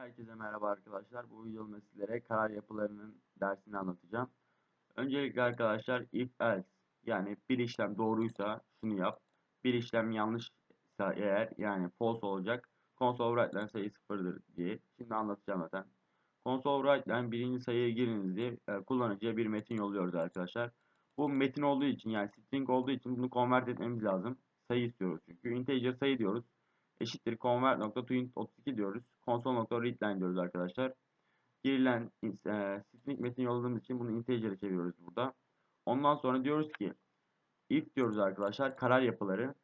Herkese merhaba arkadaşlar. Bu videomda sizlere karar yapılarının dersini anlatacağım. Öncelikle arkadaşlar if else yani bir işlem doğruysa şunu yap. Bir işlem yanlışsa eğer yani false olacak. Console override'den sayı sıfırdır diye. Şimdi anlatacağım zaten. Console override'den birinci sayıya giriniz diye e, kullanıcıya bir metin yolluyoruz arkadaşlar. Bu metin olduğu için yani string olduğu için bunu convert etmemiz lazım. Sayı istiyoruz çünkü. Integer sayı diyoruz eşittir convert.toInt32 diyoruz. Console.readline diyoruz arkadaşlar. Girilen e, string metin yolladığımız için bunu integer'e çeviriyoruz burada. Ondan sonra diyoruz ki if diyoruz arkadaşlar karar yapıları.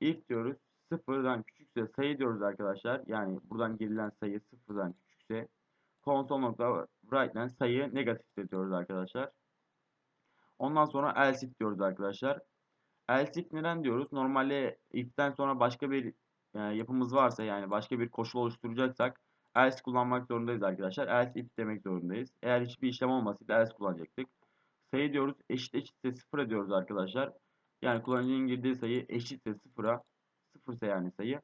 If diyoruz sıfırdan küçükse sayı diyoruz arkadaşlar. Yani buradan girilen sayı sıfırdan küçükse console.write'den sayı negatiftir diyoruz arkadaşlar. Ondan sonra else if diyoruz arkadaşlar. Else if neden diyoruz? Normalde if'ten sonra başka bir e, yapımız varsa yani başka bir koşul oluşturacaksak else kullanmak zorundayız arkadaşlar. Else if demek zorundayız. Eğer hiçbir işlem olmasaydı else kullanacaktık. Sayı diyoruz eşit eşitse sıfır diyoruz arkadaşlar. Yani kullanıcının girdiği sayı eşitse sıfıra sıfırsa yani sayı.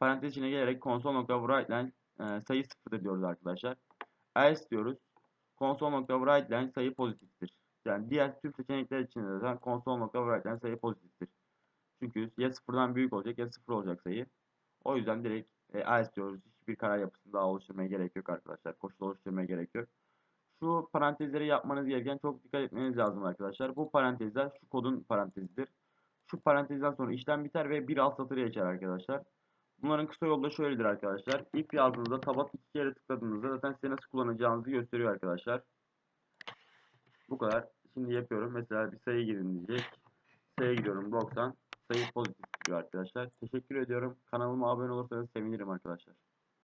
Parantez içine gelerek console.writeline e, sayı sıfır diyoruz arkadaşlar. Else diyoruz. Console.writeline sayı pozitiftir. Yani diğer tüm seçenekler için de console.writeline sayı pozitiftir. Çünkü ya sıfırdan büyük olacak ya sıfır olacak sayı. O yüzden direkt e, else diyoruz. Hiçbir karar yapısını daha oluşturmaya gerek yok arkadaşlar. Koşul oluşturmaya gerek yok. Şu parantezleri yapmanız gereken çok dikkat etmeniz lazım arkadaşlar. Bu parantezler şu kodun parantezidir. Şu parantezden sonra işlem biter ve bir alt satır geçer arkadaşlar. Bunların kısa yolu da şöyledir arkadaşlar. İlk yazdığınızda tabat iki kere tıkladığınızda zaten size nasıl kullanacağınızı gösteriyor arkadaşlar. Bu kadar. Şimdi yapıyorum. Mesela bir sayı girin diyecek. Sayı gidiyorum 90 sayı pozitif diyor arkadaşlar. Teşekkür ediyorum. Kanalıma abone olursanız sevinirim arkadaşlar.